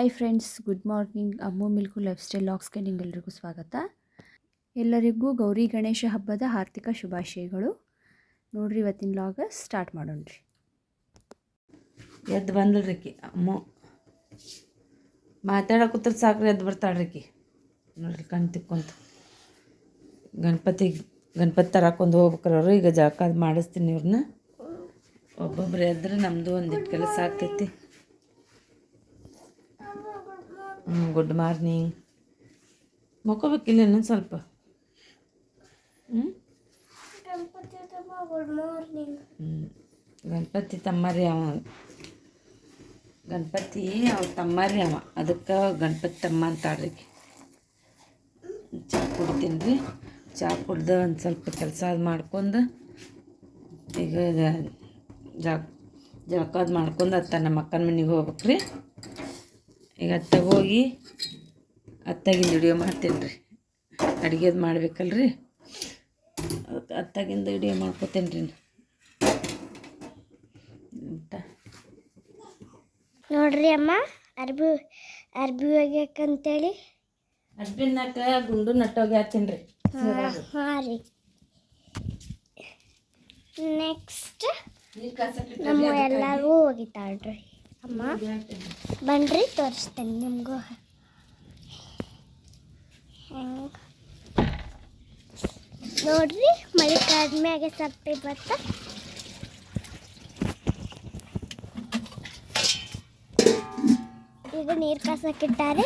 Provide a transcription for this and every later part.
Hi friends good morning Ammu, milk lifestyle ಲಾಗ್ಸ್ಗೆ ನಿಮ್ಗೆಲ್ರಿಗೂ ಸ್ವಾಗತ. ಎಲ್ಲರಿಗೂ ಗೌರಿ ಗಣೇಶ ಹಬ್ಬದ ಆರ್ಥಿಕ ಶುಭಾಶಯಗಳು. ನೋಡ್ರಿ ಇವತ್ತಿನ ಲಾಗ ಸ್ಟಾರ್ಟ್ ಮಾಡೋಣ ರೀ. ಎದ್ದು ಬಂದಳ್ರಿಕಿ ಅಮ್ಮು ಮಾತಾಡಕೂತ್ರ ಸಾಕ್ರಿ, ಎದ್ದು ಬರ್ತಾಳೆ ರೀ ನೋಡ್ರಿ ಕಣ್ ತಿಕ್ಕೊಂತ. ಗಣಪತಿ ಗಣಪತಿ ತರಕೊಂಡು ಹೋಗ್ಬೇಕ್ರವ್ರು ಈಗ ಜಾಕ ಮಾಡಿಸ್ತೀನಿ ಇವ್ರನ್ನ. ಒಬ್ಬೊಬ್ರು ಎದ್ರೆ ನಮ್ಮದು ಒಂದಿಟ್ಟು ಕೆಲಸ ಆಗ್ತೈತಿ. ಗುಡ್ ಮಾರ್ನಿಂಗ್ ಮಕ್ಕೋಬೇಕಿಲ್ಲ ಇನ್ನೊಂದು ಸ್ವಲ್ಪ? ಹ್ಞೂ ಗಣಪತಿ ತಮ್ಮರಿ ಅವ. ಗಣಪತಿ ಅವ, ತಮ್ಮರಿ ಅವ. ಅದಕ್ಕೆ ಗಣಪತಿ ತಮ್ಮ ಅಂತಾಳ್ರಿ. ಚಹಾ ಕುಡಿತೀನಿ ರೀ ಚಹಾ ಕುಡ್ದು ಒಂದು ಸ್ವಲ್ಪ ಕೆಲಸ ಅದು ಮಾಡ್ಕೊಂಡು ಈಗ ಜಾ ಜಳಕ ಅದು ಮಾಡ್ಕೊಂಡು ಅತ್ತ ನಮ್ಮ ಅಕ್ಕನ ಮನೆಗೆ ಹೋಗ್ಬೇಕು ರೀ ಈಗ ಅತ್ತ ಹೋಗಿ ಅತ್ತಾಗಿಂದ ವಿಡಿಯೋ ಮಾಡ್ತೀನಿ ರೀ ಅಡುಗೆದು ಮಾಡ್ಬೇಕಲ್ರಿ. ಅದಕ್ಕೆ ಅತ್ತಾಗಿಂದ ವಿಡಿಯೋ ಮಾಡ್ಕೋತೇನೆ ರೀ ಊಟ ನೋಡ್ರಿ ಅಮ್ಮ ಅರ್ಬಿ ಅರ್ಬಿ ಒಗ್ಯಾಕಂತೇಳಿ ಅಡ್ಬಿನ್ನಾಕ ಗುಂಡು ನಟ್ಟೋಗಿ ಹಾಕ್ತೀನಿ ರೀ ಹಾಂ ರೀ. ನೆಕ್ಸ್ಟ್ ನಮ್ಮ ಎಲ್ಲರಿಗೂ ಒಗಿತಾಳ್ರಿ. ಅಮ್ಮ? ಬನ್ರಿ, ತೋರಿಸ್ತೇನೆ ನಿಮಗೂ. ನೋಡ್ರಿ, ಮಳೆ ಕಡಿಮೆಗೆ ಸಪ್ಪೆ ಭತ್ತ ಈಗ ನೀರು ಕಾಸಕ್ಕಿಟ್ಟಾರೆ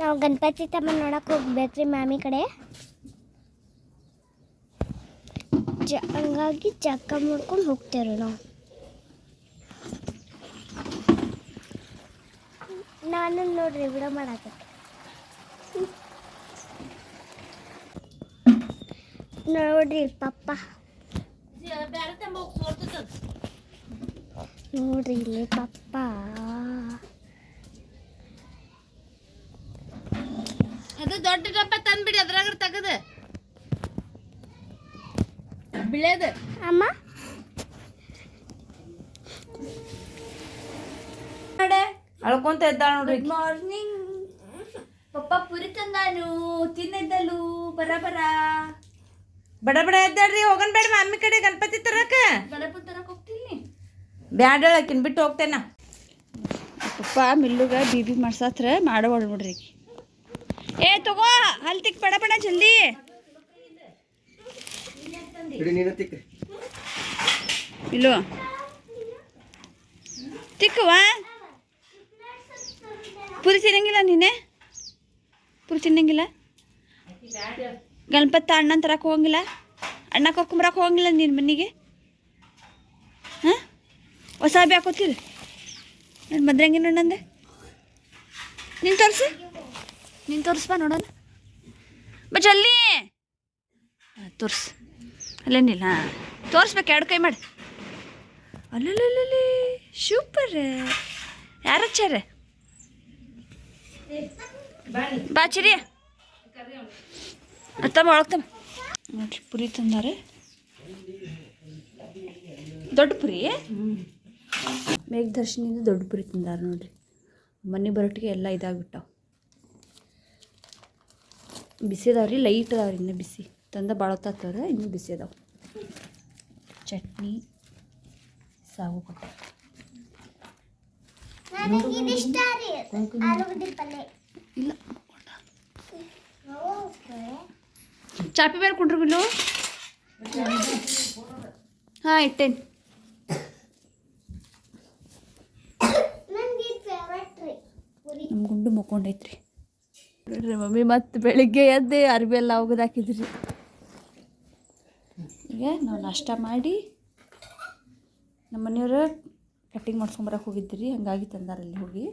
ನಾವು ಗಣಪತಿ ತಮ್ಮ ನೋಡಕ್ಕೆ ಹೋಗ್ಬೇಕ್ರಿ ಮ್ಯಾಮಿ ಕಡೆ. ಜ ಹಂಗಾಗಿ ಜಕ್ಕ ಮಾಡ್ಕೊಂಡು ಹೋಗ್ತೇವ್ರಿ ನಾವು. ನಾನು ನೋಡ್ರಿ ವಿಡಿಯೋ ಮಾಡಾಕತ್ತೆ ನೋಡ್ರಿ ಪಪ್ಪ ನೋಡ್ರಿ ಇಲ್ಲಿ ಪಪ್ಪ ಅದು ದೊಡ್ಡ ಡಬ್ಬ ತಂದ್ಬಿಡಿ ಅದ್ರಾಗ ತೆಗದು ಬಿಳೇದು ಅಮ್ಮ ಅಳ್ಕೊಂತ ಇದ್ದಾಳ ನೋಡ್ರಿ. ಮಾರ್ನಿಂಗ್ ಪಪ್ಪ ಪುರಿ ತಂದಾನು ತಿನ್ನಿದ್ದಲು ಬರ ಬರ. ಬಡ ಬಡ ಎದ್ದಾಳ್ರಿ ಹೋಗನ್ ಬೇಡ ಮಮ್ಮಿ ಕಡೆ ಗಣಪತಿ ತರಕ? ಗಣಪತಿ ತರಕ ಹೋಗ್ತೀನಿ. ಬ್ಯಾಡ ಆಕಿನ ಬಿಟ್ಟು ಹೋಗ್ತೇನ. ಪಪ್ಪ ಮಿಲ್ಲುಗ ಬಿ ಬಿ ಮಾಡ್ಸತ್ರ ಮಾಡೋವಳ ನೋಡ್ರಿ. ಏ ತಗೋ ಹಲ್ತಿಕ್ ಬಡ ಬಡ ಜಲ್ದಿ ಇಲ್ಲೋ. ತಿಕ್ಕವ? ಪುರಿ ತಿನ್ನಂಗಿಲ್ಲ ನೀನೆ? ಪುರಿ ತಿನ್ನಂಗಿಲ್ಲ? ಗಣಪತಿ ಅಣ್ಣನ ತರಕ್ಕೆ ಹೋಗಂಗಿಲ್ಲ? ಅಣ್ಣ ಕರ್ಕೊಂಬರಕ್ಕೆ ಹೋಗಂಗಿಲ್ಲ ನಿನ್ನ ಮನೆಗೆ? ಹಾಂ? ಹೊಸ ಬಿ ಹಾಕೋತೀರಿ ನಾನು ಮದ್ರಂಗಿ ನೋಡಂದೆ ನೀನು ತೋರಿಸಿ. ನೀನು ತೋರಿಸ್ಬಾ ನೋಡೋಣ. ಬ ಜಲ್ಲಿ. ಅಲ್ಲೇನಿಲ್ಲ, ಹಾಂ. ತೋರಿಸ್ಬೇಕು, ಎರಡು ಕೈ ಮಾಡಿ. ಅಲ್ಲಲ್ಲಿ ಸೂಪರ್ ಯಾರು ಹಚ್ಚಾರ ಬಾ ಚಿರಿ. ಅತ್ತಮ್ಮ ಒಳಗ್ತಮ್ಮ ನೋಡ್ರಿ, ಪುರಿ ತಂದಾರೆ. ದೊಡ್ಡ ಪುರಿ? ಮೇಘದರ್ಶನಿಂದ ದೊಡ್ಡ ಪುರಿ ತಿಂದಾರೆ ನೋಡ್ರಿ. ಮನೆ ಬರೋಟಿಗೆ ಎಲ್ಲ ಇದಾಗ್ಬಿಟ್ಟಾವ. ಬಿಸಿ ಅದಾವ್ರಿ, ಲೈಟ್ ಅದಾವ್ರಿ ಇನ್ನೂ ಬಿಸಿ. ತಂದ ಭಾಳ ಹೊತ್ತಾಗ್ತವ್ರ ಇನ್ನೂ ಬಿಸಿ ಅದಾವ. ಚಟ್ನಿ, ಸಾಗು ಕೊಟ್ಟೆ ಇಷ್ಟ ರೀ ಆಲೂಗಡ್ಡೆ ಪಲ್ಯ ಇಲ್ಲ. ಚಾಪಿ ಬೇರೆ ಕೊಡ್ರಿ ಬಿಲ್ಲು ಹಾಂ ಇಟ್ಟೇನು. ನಮ್ಮ ಗುಂಡು ಮುಕ್ಕೊಂಡೈತ್ರಿ ನೋಡ್ರಿ ಮಮ್ಮಿ ಮತ್ತೆ ಬೆಳಿಗ್ಗೆ ಎದ್ದೆ ಅರ್ಬಿ ಎಲ್ಲ ಒಗದು ಹಾಕಿದ್ರಿ. ಈಗ ನಾವು ನಾಷ್ಟ ಮಾಡಿ ನಮ್ಮ ಮನೆಯವ್ರು ಕಟ್ಟಿಂಗ್ ಮಾಡ್ಸ್ಕೊಂಬರಕ್ಕೆ ಹೋಗಿದ್ರಿ, ಹಂಗಾಗಿ ತಂದಾರಲ್ಲಿ ಹೋಗಿ.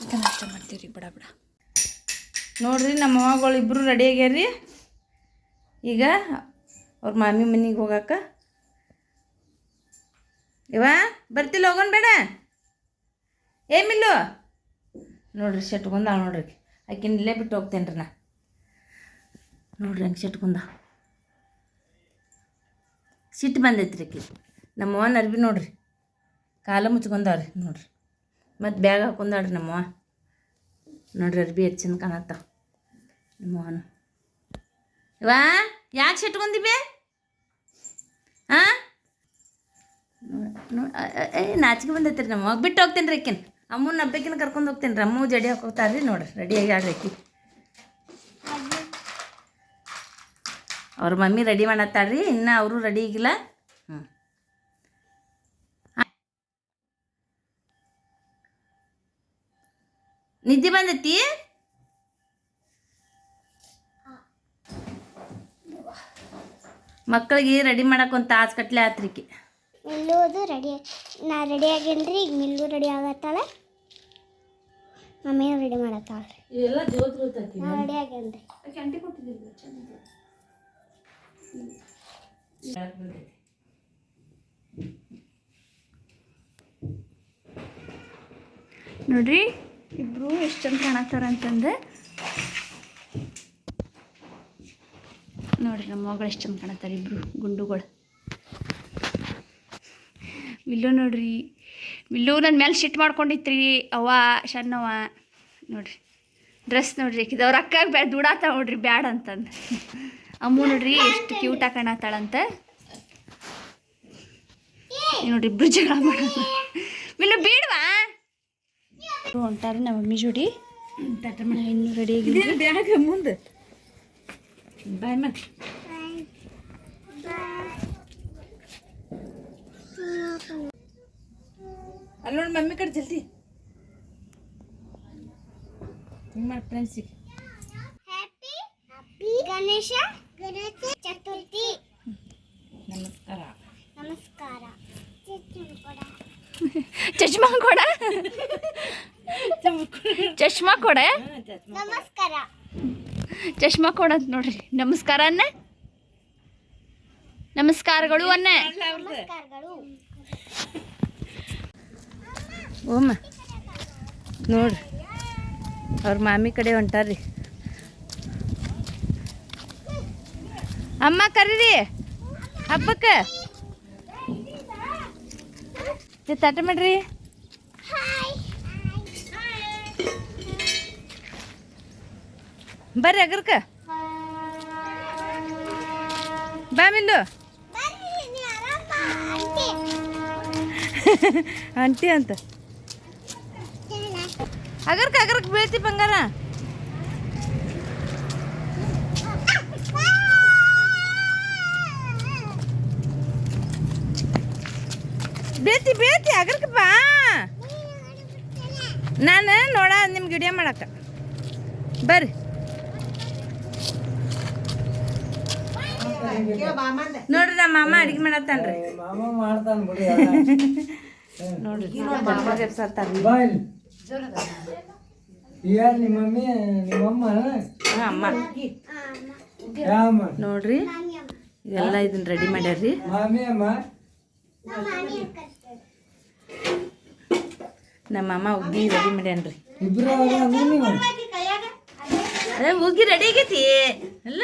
ಚಿಕನ್ ನಾಷ್ಟ ಮಾಡ್ತೀವಿ ರೀ ಬಿಡ ಬಿಡ. ನೋಡ್ರಿ ನಮ್ಮ ಮಾವಗಳು ಇಬ್ಬರು ರೆಡಿ ಆಗ್ಯಾರ್ರಿ. ಈಗ ಅವ್ರ ಮಾಮಿ ಮನೆಗೆ ಹೋಗಾಕ. ಇವ ಬರ್ತಿಲ್ಲ, ಹೋಗೋಣ ಬೇಡ. ಏ ಮಿಲ್ಲು. ನೋಡ್ರಿ ಶೆಟ್ಕೊಂದ ನೋಡ್ರಿ. ಆಕಿನ ಇಲ್ಲೇ ಬಿಟ್ಟು ಹೋಗ್ತೇನೆ ರೀ ನಾ. ನೋಡ್ರಿ, ಹಂಗೆ ಶೆಟ್ಕೊಂದ ಸಿಟ್ಟು ಬಂದೈತ್ರಿ ಆಕಿ. ನಮ್ಮ ಅವ್ವನ ಅರ್ಬಿ ನೋಡ್ರಿ. ಕಾಲ ಮುಚ್ಕೊಂಡವ್ರಿ ನೋಡ್ರಿ. ಮತ್ತು ಬ್ಯಾಗ್ ಹಾಕೊಂಡಾಡ್ರಿ ನಮ್ಮವ್ವ. ನೋಡ್ರಿ ಅರ್ಬಿ ಎಷ್ಟು ಚಂದ ಕಾಣತ್ತ ನಮ್ಮವ್ವನು. ವಾ ಯಾಕೆ ಸಿಟ್ಕೊಂದಿಬೆ ಹಾಂ ಏ ನಾಚಿಕೆ ಬಂದೈತೆ ರೀ ನಮ್ಮ ಬಿಟ್ಟು ಹೋಗ್ತೇನೆ ರೀ ಆಕಿನ. ಅಮ್ಮನ ಹಬ್ಬಕಿನ ಕರ್ಕೊಂಡು ಹೋಗ್ತೇನೆ ರೀ ಅಮ್ಮ ಜಡಿ ಹಾಕೋತಾರೆ ರೀ ನೋಡ್ರಿ ರೆಡಿಯಾಗಿ ಆಡ್ರಿ ಅಕ್ಕಿ ಅವ್ರ ಮಮ್ಮಿ ರೆಡಿ ಮಾಡತ್ತಾಳ್ರಿ. ಇನ್ನು ಅವರು ರೆಡಿ ಆಗಿಲ್ಲ. ನಿದ್ದೆ ಬಂದೈತಿ? ಮಕ್ಕಳಿಗೆ ರೆಡಿ ಮಾಡಕ್ಕೆ ಒಂದು ತಾಸು ಕಟ್ಲೆ ಆತ್ರಿಕೆ. ಮಿಲ್ಲುವುದು ರೆಡಿ ನಾ ರೆಡಿ ಆಗೇನ್ರಿ ಈಗ ಮಿಲ್ಲು ರೆಡಿ ಆಗತ್ತಾಳೆ. ಮಮ್ಮಿನೂ ರೆಡಿ ಮಾಡತ್ತಾಳೆ. ಇದೆಲ್ಲ ಜೋತ್ ಗೊತ್ತೈತಿ ನಾ ರೆಡಿ ಆಗೇನ್ರಿ. ನೋಡ್ರಿ ಇಬ್ರು ಎಷ್ಟು ಚಂದ ಕಾಣತ್ತಾರ ಅಂತಂದು ನೋಡಿರಿ, ನಮ್ಮ ಮಗಳು ಎಷ್ಟು ಚಂದ ಕಾಣತ್ತಾರ ಇಬ್ರು ಗುಂಡುಗಳು. ವಿಲ್ಲು ನೋಡ್ರಿ, ವಿಲ್ಲು ನನ್ನ ಮೇಲೆ ಶಿಟ್ ಮಾಡ್ಕೊಂಡಿತ್ರಿ, ಅವ್ವ ಸಣ್ಣವ ನೋಡ್ರಿ ಡ್ರೆಸ್ ನೋಡ್ರಿ ಅವ್ರ ಅಕ್ಕಾಗ ಬ್ಯಾ, ದುಡಾತ ನೋಡ್ರಿ ಬ್ಯಾಡ ಅಂತಂದು. ಅಮ್ಮು ನೋಡ್ರಿ ಎಷ್ಟು ಕ್ಯೂಟಾಗಿ ಕಾಣತ್ತಾಳಂತ. ನೋಡ್ರಿ, ಇಬ್ರು ಜಗಳ ಮಾಡೋದು. ಹೊಂಟಾರಿ ನಮ್ಮ ಮಮ್ಮಿ ಜೋಡಿ ನಾ ಇನ್ನೂ ರೆಡಿ ಆಗಿಲ್ಲ ಬ್ಯಾಗ್ ಮುಂದೆ ಬಾಯ್ ಮಾಡಿ ಅಲ್ಲಿ ನೋಡಿ ಮಮ್ಮಿ ಕಡೆ ಜಲ್ದಿ ಹಿಂಗೆ ಮಾಡಿ ಫ್ರೆಂಡ್ಸಿಗೆ ಹ್ಯಾಪಿ ಹ್ಯಾಪಿ ಗಣೇಶ ಗಣೇಶ ಚತುರ್ಥಿ ನಮಸ್ಕಾರ ನಮಸ್ಕಾರ ಚಶ್ಮಾ ಕೊಡ ಚಶ್ಮಾ ಕೊಡ ನಮಸ್ಕಾರ ಚಶ್ಮಾ ಕೊಡಂತ ನೋಡ್ರಿ ನಮಸ್ಕಾರ ಅನ್ನ ನಮಸ್ಕಾರಗಳು ಅನ್ನ ನಮಸ್ಕಾರಗಳು ಓಮ್ಮ ನೋಡ್ರಿ ಅವ್ರ ಮಾಮಿ ಕಡೆ ಹೊಂಟಾರ್ರಿ ಅಮ್ಮ ಕರೀರಿ ಹಬ್ಬಕ್ಕೆ ತಟ್ಟೆ ಮಾಡ್ರಿ ಬರ್ರಿ ಅಗ್ರಕ ಬಾ ಮಿಲ್ಲು ಬರ್ರಿ ನೀ ಆರಾಮ ಆಂಟಿ ಆಂಟಿ ಅಂತ ಅಗರ್ಕ ಅಗರ್ಕ ಬೀಳ್ತಿ ಬಂಗಾರ ಬೀಳ್ತಿ ಬೀಳ್ತಿ ಅಗರ್ಕ ಬಾ ನಾನು ನೋಡ ನಿಮ್ಗೆ ವಿಡಿಯೋ ಮಾಡಕ್ಕ ಬರ್ರಿ ನೋಡ್ರಿ ನಮ್ಮ ಮಾಮ ಅಡಿಗೆ ಮಾಡತ್ತಾನ್ರಿ. ಮಾಮ ಮಾಡ್ತಾನ ಬಿಡಿ ನೋಡ್ರಿ ಎಲ್ಲ ನಿಮ್ಮ ಮಮ್ಮಿ ನಿಮ್ಮಮ್ಮ ಹಾ, ಅಮ್ಮ. ನೋಡ್ರಿ ಇದೆಲ್ಲ ಇದನ್ನ ರೆಡಿ ಮಾಡ್ಯಾರ್ರಿ. ಮಾಮಿ ಅಮ್ಮ? ನಮ್ಮ ಅಮ್ಮ ಉಗ್ಗಿ ರೆಡಿ ಮಾಡ್ಯಾನ್ರಿ. ಇಬ್ರು ಅದೇ ಉಗ್ಗಿ ರೆಡಿ ಆಗೈತಿ. ಅಲ್ಲ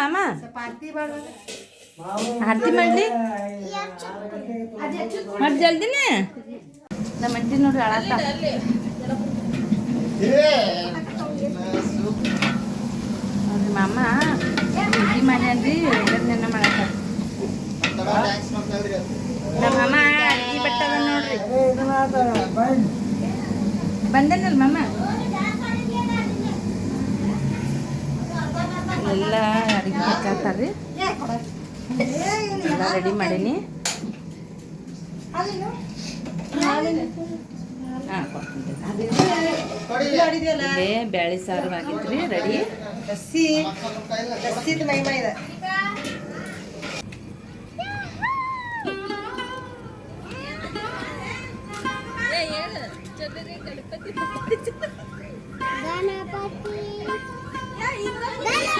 ಮಾಮ? ಆರತಿ ಮಾಡ್ಲಿ ಮಾಡಿ ಜಲ್ದಿನೇ? ನಮ್ಮ ಅಂಟಿ ನೋಡ್ರಿ ಅಳತ್ತ. ನೋಡ್ರಿ ಮಾಮ ಉಗ್ಗಿ ಮಾಡ್ಯಾನ್ರಿ ಒಗ್ಗರಣೆನ ಮಾಡತ್ತ. ನಮ್ಮ ಮಾಮ ಅಡ್ಗಿ ಬಟ್ಟದ ನೋಡ್ರಿ. ಬಂದನಲ್ ಮಾಮ? ಎಲ್ಲ ಅಡಿಗೆ ಹಚ್ಚಾತಾರ್ರಿ ಎಲ್ಲ ರೆಡಿ ಮಾಡೀನಿ ಹಾಂ ಇಲ್ಲೇ ಬ್ಯಾಳಿ ಸಾರು ಆಗಿತ್ರಿ ರೆಡಿ ಗಣಪತಿ ಏ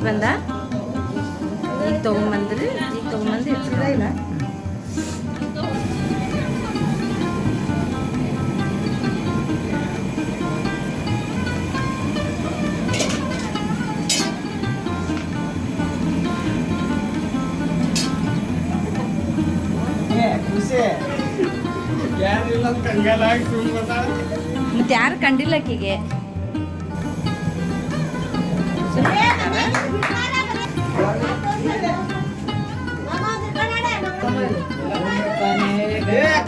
ಗಣಪತಿ ಬಂದ? ಈಗ ತೊಗೊಂಬಂದ್ರಿ ಈಗ ತೊಗೊಂಬಂದು ಇರ್ತದ ಇಲ್ಲ ಮತ್ತೆ ಯಾರು ಕಂಡಿಲ್ಲ ಆಕಿಗೆ?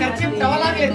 kerçip tavalamıyor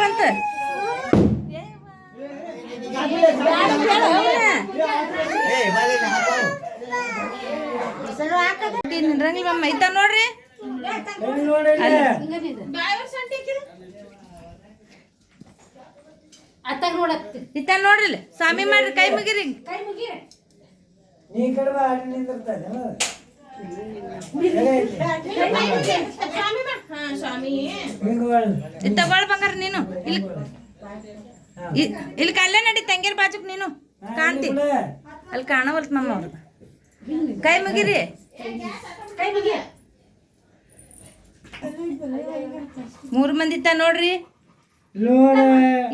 ಅಂತ ಐತ ನೋಡ್ರಿ. ಇತ್ತ ನೋಡ್ರಿ. ಸ್ವಾಮಿ ಮಾಡ್ರಿ ಕೈ ಮುಗಿರಿ. ನೀ ಕಡೆ ತಗೊಳ್ ಬಂಗಾರ ನೀನು. ಇಲ್ಲಿ ಇಲ್ಲಿ ಕಲ್ಲೇ ನಡಿ ತಂಗಿರ್ ಬಾಜುಕ್ ನೀನು. ಕಾಣ್ತಿ. ಅಲ್ಲಿ ಕಾಣವಲ್ತ ಮಮ್ಮ ಅವ್ರು. ಕೈ ಮುಗಿರಿ. ಮೂರು ಮಂದಿ ಇತ್ತ ನೋಡ್ರಿ. ನೋಡ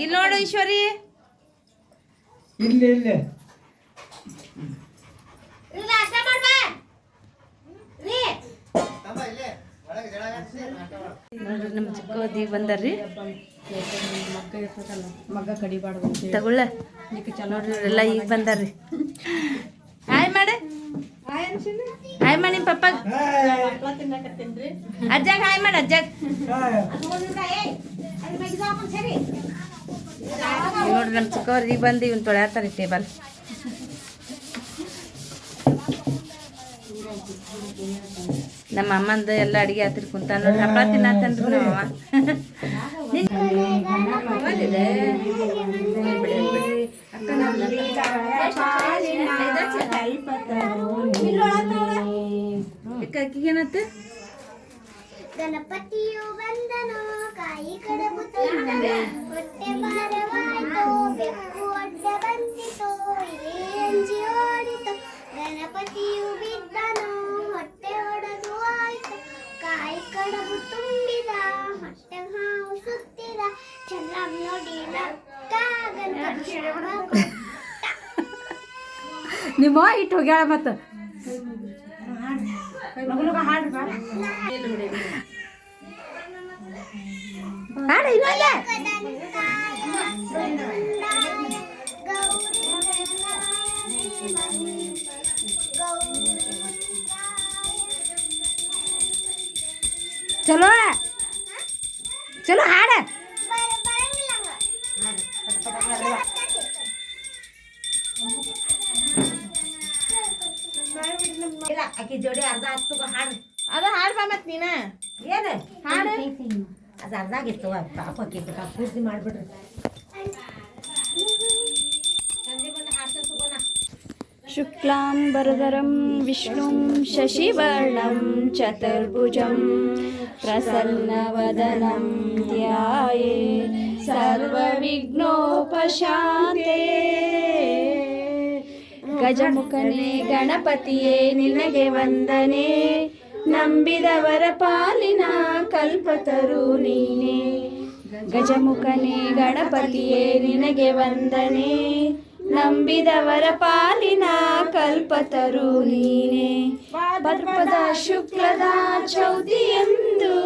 ಇಲ್ಲಿ ನೋಡು ಈಶ್ವರಿ. ಇಲ್ಲಿ ಇಲ್ಲಿ. ನೋಡ್ರಿ ನಮ್ಮ ಚಿಕ್ಕವದಿ ಬಂದಾರ್ರಿ. ಮಗ್ಗ ಕಡಿಬಾರ್ದು ತಗೊಳ್ಳ. ನೋಡ್ರಿ ಇವರೆಲ್ಲ ಈಗ ಬಂದಾರ್ರಿ. ಹಾಯ್ ಮಾಡ. ಹಾಯ್ ಮಾಡಿ ನಿಮ್ಮ ಪಪ್ಪ. ಅಜ್ಜಾಗ ಹಾಯ್ ಮಾಡಿ ಅಜ್ಜಾಗ. ನೋಡ್ರಿ ನಮ್ಮ ಚಿಕ್ಕವ್ರಿಗೆ ಈಗ ಬಂದು ಇವ್ನ ತೊಳ್ಯಾತಾರೆ ಟೇಬಲ್ ನಮ್ಮ ಅಮ್ಮಂದು ಎಲ್ಲ ಅಡಿಗೆ ಹತ್ತಿರ ಕುಂತ ನೋಡ್ರಿ ಹಪ್ಪಳ ತಿನ್ನತ್ತನ್ರಿ ನಮ್ಮ ಅಮ್ಮ ನಿನ್- ಹೋಲಿದೆ. ಅಕ್ಕ ನಮ್ಮ ಏನತ್ತೆ ಗಣಪತಿಯು ಬಂದನು ಹೊಟ್ಟೆ ಒಡೆದು ಆಯ್ತು ಕಾಯಿ ಕಡಬು ತುಂಬಿದ ಹೊಟ್ಟೆ ಹಾವು ಸುತ್ತಿದ ಚೆನ್ನಾಗಿ ನೋಡಿ ನಕ್ಕ ಗಣಪತಿ ನಿಮ್ಮ ಇಟ್ಟು ಹೋಗ್ಯಾಳ ಮತ್ತ? ಹಾಡ ಇನ್ನೊಂದ. ಚಲೋ ಚಲೋ ಹಾಡ ಆಕಿ ಜೋಡಿ ಅರ್ಧ ಹತ್ತು ಹಾಡು ಅದ ಹಾಡ್ ಬಾ ಮತ್ ನೀನ ಏನು ಹಾಡು ಅದು ಅರ್ಧ ಆಗಿತ್ತು ಪಾಪ ಆಕಿ ಪೂರ್ತಿ ಮಾಡ್ಬಿಡ್ರಿ शुक्लाम्बरधरं विष्णुं शशिवर्णं चतुर्भुजं प्रसन्नवदनं ध्याये सर्वविघ्नोपशान्ते ಗಜಮುಖನೇ ಗಣಪತಿಯೇ ನಿನಗೆ ವಂದನೆ ನಂಬಿದವರ ಪಾಲಿನ ಕಲ್ಪತರು ನೀನೆ ಗಜಮುಖನೇ ಗಣಪತಿಯೇ ನಿನಗೆ ವಂದನೆ ನಂಬಿದವರ ಪಾಲಿನ ಕಲ್ಪತರು ನೀನೆ. ಪರ್ಪದ ಶುಕ್ಲದ ಚೌತಿಯೆಂದು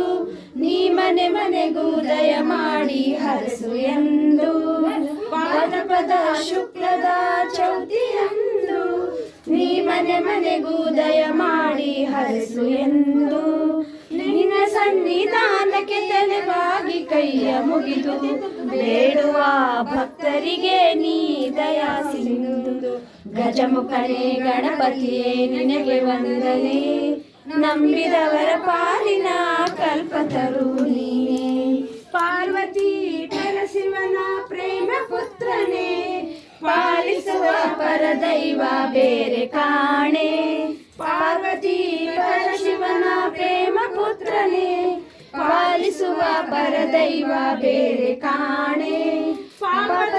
ನೀ ಮನೆ ಮನೆಗೂ ದಯ ಮಾಡಿ ಹರಸು ಎಂದು. ಪರ್ಪದ ಶುಕ್ಲದ ಚೌತಿಯಂದು ನೀ ಮನೆ ಮನೆಗೂ ದಯ ಮಾಡಿ ಹರಸು ಎಂದು. ಸನ್ನಿಧಾನಕ್ಕೆ ತಲೆಬಾಗಿ ಕೈಯ ಮುಗಿದು ಬೇಡುವ ಭಕ್ತರಿಗೆ ನೀ ದಯಾ ಸಿಂಧು ಗಜಮುಖನೇ ಗಣಪತಿಯೇ, ನಿನಗೆ ವಂದನೆ. ನಂಬಿದವರ ಪಾಲಿನ ಕಲ್ಪತರು ನೀನೆ. ಪಾರ್ವತಿ ಪರಶಿವನ ಪ್ರೇಮ ಪುತ್ರನೇ, ಪಾಲಿಸುವ ಪರದೈವ ಬೇರೆ ಕಾಣೆ. ಪಾರ್ವತಿ ಪರಶಿವನ ಪ್ರೇಮ ಪುತ್ರನೇ, ಪಾಲಿಸುವ ಪರದೈವ ಬೇರೆ ಕಾಣೆ. ಪಾಪದ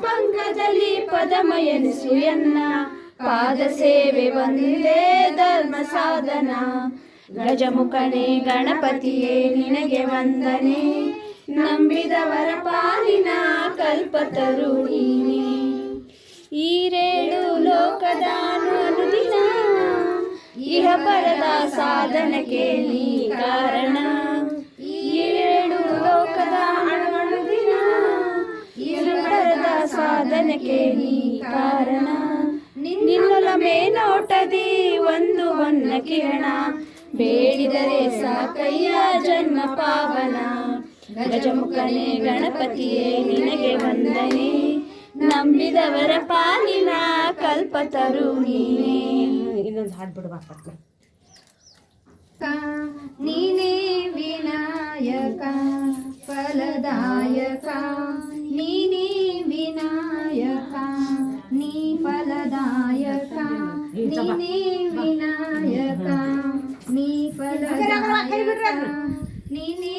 ಪಂಗದಲ್ಲಿ ಪದಮಯನಿಸು ಎನ್ನ, ಪಾದ ಸೇವೆ ಒಂದೇ ಧರ್ಮ ಸಾಧನ. ಗಜಮುಖನೇ, ಗಣಪತಿಯೇ, ನಿನಗೆ ವಂದನೆ. ನಂಬಿದವರ ಪಾಲಿನ ಕಲ್ಪತರು ನೀನೆ ಪರದ ಸಾಧನಕ್ಕೆ ನೀ ಕಾರಣ. ಏಳು ಲೋಕದ ದಿನ ಇಹ ಪರದ ಸಾಧನಕ್ಕೆ ನೀ ಕಾರಣ. ನಿನ್ನೊಲ ಮೇನೋಟದಿ ಒಂದು ಹೊನ್ನ ಕಿರಣ, ಬೇಡಿದರೆ ಸಾಕಯ್ಯ ಜನ್ಮ ಪಾವನ. ಗಜಮುಖನೇ ಗಣಪತಿಯೇ, ನಿನಗೆ ವಂದನೆ. ನಂಬಿದವರ ಪಾಲಿನ ಕಲ್ಪತರು ನೀನೇ. ಇನ್ನೊಂದು ಹಾಡ್ಬಿಡುವ ಬಿಡ್ಬೇಕು ನೀನೇ ವಿನಾಯಕ ಫಲದಾಯಕ ನೀನೇ ವಿನಾಯಕ ನೀ ಫಲದಾಯಕ ನೀನೇ ವಿನಾಯಕ ನೀ ಫಲದಾಯಕ ನೀನೇ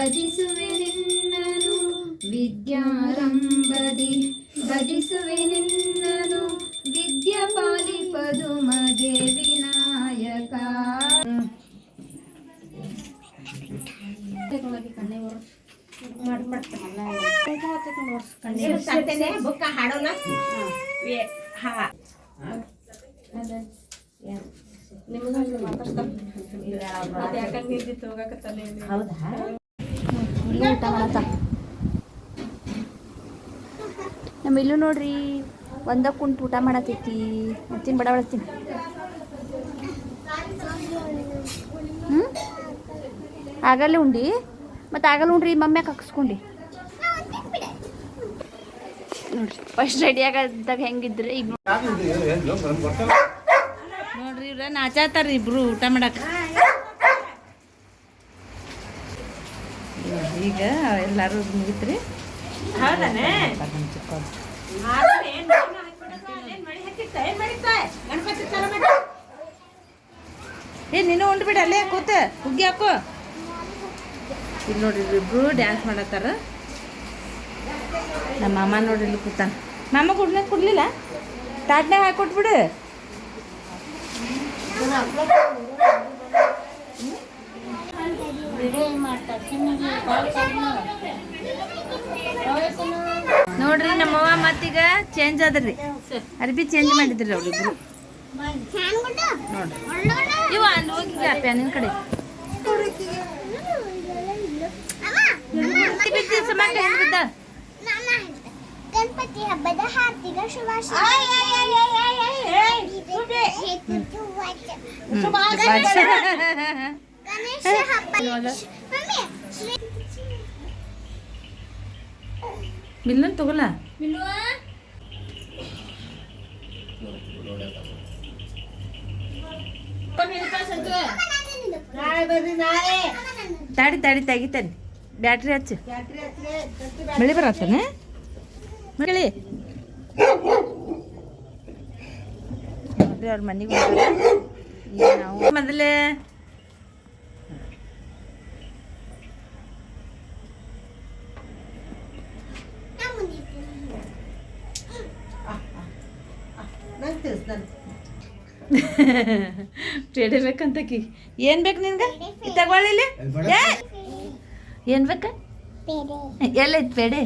ಭಜಿಸುವೆ ನಿನ್ನನು ವಿದ್ಯಾರಂಭದಿ ಭಜಿಸುವೆ ನಿನ್ನನು ವಿದ್ಯಾ ಪಾಲಿಪದು ಮಗೆ ವಿನಾಯಕ. ನಿಮ್ಗೆ ಹೌದಾ? ಊಟ ಮಾಡತ್ತ ನಮ್ಮ ಇಲ್ಲೂ ನೋಡ್ರಿ ಒಂದ ಕುಂಟು ಊಟ ಮಾಡತೈತಿ ಮತ್ತಿನ ಬಡ ಬಡತೀನಿ ಹ್ಞೂ ಆಗಲ್ಲ ಉಂಡಿ? ಮತ್ತು ಆಗಲ್ಲ ಉಂಡ್ರಿ ಮಮ್ಮ್ಯಾಗ ಹಾಕಿಸ್ಕೊಂಡು? ನೋಡ್ರಿ ಫಸ್ಟ್ ರೆಡಿ ಆಗದಾಗ ಹೆಂಗಿದ್ರಿ ಈಗ ನೋಡ್ರಿ. ಇವ್ರ ನಾಚಾತಾರ ಇಬ್ರು ಊಟ ಮಾಡಕ್. ಈಗ ಎಲ್ಲಾರು ಮುಗಿತ್ರಿ? ಏ ನೀನು ಉಂಡ್ಬಿಡ ಅಲ್ಲೇ ಕೂತ. ಹುಗ್ಗಿ ಹಾಕು. ಇಲ್ಲಿ ನೋಡ್ರಿ ಇಬ್ರು ಡ್ಯಾನ್ಸ್ ಮಾಡತ್ತಾರ. ನಮ್ಮ ಮಾಮ ನೋಡ್ರಿ ಇಲ್ಲಿ ಕೂತಾನ ಮಾಮ ಕುಡ್ನ ಕುಡ್ಲಿಲ್ಲ? ತಾಟ್ನಾಗ ಹಾಕೊಟ್ಬಿಡು ನೋಡ್ರಿ ನಮ್ಮವ್ವ ಮತ್ತೀಗ ಚೇಂಜ್ ಆದ್ರಿ. ಅರ್ಬಿ ಚೇಂಜ್ ಮಾಡಿದ್ರಿ ಅವ್ರಿಬ್ರು ನೋಡ್ರಿ. ಇವ ಅಲ್ಲಿ ಹೋಗಿ ಪ್ಯಾನಿನ ಕಡೆ. ಗಣಪತಿ ಹಬ್ಬದ? ಹಾರ್ದಿಕ ಶುಭಾಶಯ ಗಣೇಶ ಹಬ್ಬ ಮಮ್ಮಿ, ಶ್ರೀ- ಮಿಲ್ಲನ್ ತಗೋಲ್ಲ? ನಾಳೆ ತಾಡಿ ತಾಡಿ ತೆಗಿತಾನೆ ಬ್ಯಾಟ್ರಿ ಹಚ್ಚು. ಮಳೆ ಬರತ್ತಾನೆ? ಮಳಿ ಅವ್ರ ಮನೆಗೆ ಈಗ ನಾವು ಮೊದಲೇ ನಂಗೆ ತಿಳಿಸ್ ನನ್ ಪೇಡೆ ಬೇಕಂತಕಿ ಏನು ಬೇಕು ನಿನ್ಗೆ? ತಗೊಳ್ಳಿಲ್ಲ ಏನು ಬೇಕ? ಎಲ್ಲೈತ್ ಪೇಡೆ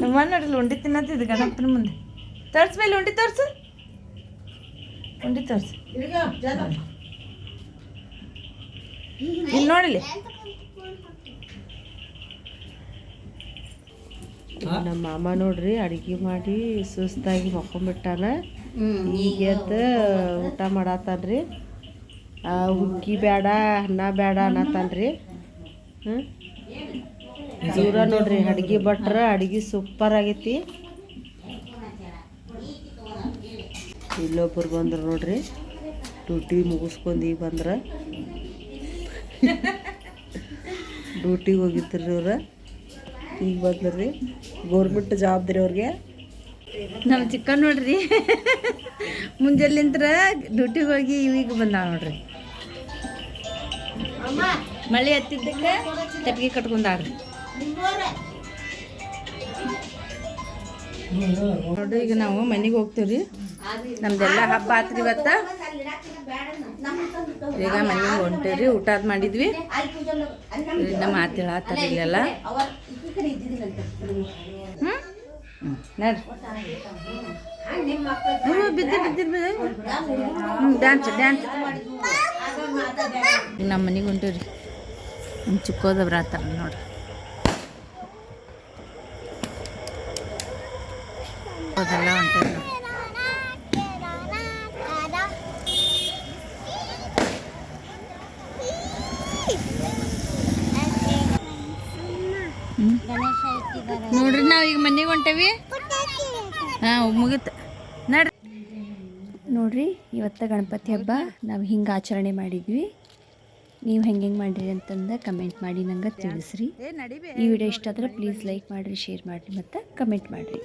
ನಮ್ಮ ನೋಡಿಲ್ಲ ಉಂಡಿ ತಿನ್ನತ್ತಿದ್ದು ಗಣಪನ ಮುಂದೆ. ತೋರ್ಸ್ ಮೇಲೆ ಉಂಡಿ ತೋರ್ಸು. ಉಂಡಿ ತೋರ್ಸು. ಇಲ್ಲಿ ನೋಡಿಲಿ ನಮ್ಮ ಮಾಮ ನೋಡ್ರಿ ಅಡಿಗೆ ಮಾಡಿ ಸುಸ್ತಾಗಿ ಮಕ್ಕೊಂಬಿಟ್ಟಾನ. ಈಗ ಎದ್ದು ಊಟ ಮಾಡತ್ತಾನ್ರಿ ರೀ ಹುಗ್ಗಿ ಬೇಡ ಅನ್ನ ಬೇಡ ಅನ್ನತ್ತಾನ್ರಿ ಹ್ಞೂ ಜೀವ್ರ ನೋಡ್ರಿ ಅಡ್ಗೆ ಭಟ್ರ ಅಡ್ಗೆ ಸೂಪರ್ ಆಗೈತಿ. ಇಲ್ಲೊಬ್ರು ಬಂದ್ರು ನೋಡ್ರಿ. ಟೂಟಿ ಮುಗಿಸ್ಕೊಂಡು ಈಗ ಬಂದ್ರ. ಡ್ಯೂಟಿಗೆ ಹೋಗಿದ್ರಿ ಅವ್ರ? ಈಗ ಬಂದ್ರಿ? ಗೌರ್ಮೆಂಟ್ ಜವಾಬ್ದಾರಿ ಅವ್ರಿಗೆ? ನಮ್ಮ ಚಿಕ್ಕ ನೋಡ್ರಿ. ಮುಂಜಾನಿಂತ್ರ ಡ್ಯೂಟಿಗೆ ಹೋಗಿ ಇವೀಗ ಬಂದಾಳ ನೋಡ್ರಿ. ಮಳೆ ಹತ್ತಿದ್ದಕ್ಕೆ ತಪ್ಪಿಗೆ ಕಟ್ಕೊಂಡ್ರಿ. ನೋಡ್ರಿ ಈಗ ನಾವು ಮನೆಗೆ ಹೋಗ್ತೀವ್ರಿ. ನಮ್ದೆಲ್ಲ ಹಬ್ಬ ಆತ್ರಿ ಇವತ್ತ. ಈಗ ಮನೆಗೆ ಹೊಂಟೇವ್ರಿ, ಊಟ ಮಾಡಿದ್ವಿ. ನಮ್ಮ ಮಾತು ಹೇಳತ್ತಾರ ಇಲ್ಲೆಲ್ಲ. ಹ್ಞೂ ನೋಡ್ರಿ. ಡ್ಯಾನ್ಸ್ ಡ್ಯಾನ್ಸ್ ನಮ್ಮ ಮನೆಗೆ ಹೊಂಟೀವ್ರಿ. ನಮ್ಮ ಚಿಕ್ಕೋದವ್ರು ಆತಾರ ನೋಡ್ರಿ. ಅದೆಲ್ಲ ಹೊಂಟೇವ್ರಿ. ನೋಡ್ರಿ ನಾವು ಈಗ ಮನೆಗೆ ಹೊಂಟೇವಿ. ಹಾಂ ಮುಗೀತು. ನಡ್ರಿ. ನೋಡ್ರಿ ಇವತ್ತು ಗಣಪತಿ ಹಬ್ಬ. ನಾವು ಹಿಂಗೆ ಆಚರಣೆ ಮಾಡಿದ್ವಿ. ನೀವು ಹೆಂಗೆ ಹೆಂಗೆ ಮಾಡಿರಿ ಅಂತಂದು ಕಮೆಂಟ್ ಮಾಡಿ ನಂಗೆ ತಿಳಿಸ್ರಿ. ಈ ವಿಡಿಯೋ ಇಷ್ಟ ಆದರೆ ಪ್ಲೀಸ್ ಲೈಕ್ ಮಾಡಿರಿ ಶೇರ್ ಮಾಡಿರಿ ಮತ್ತು ಕಮೆಂಟ್ ಮಾಡಿರಿ.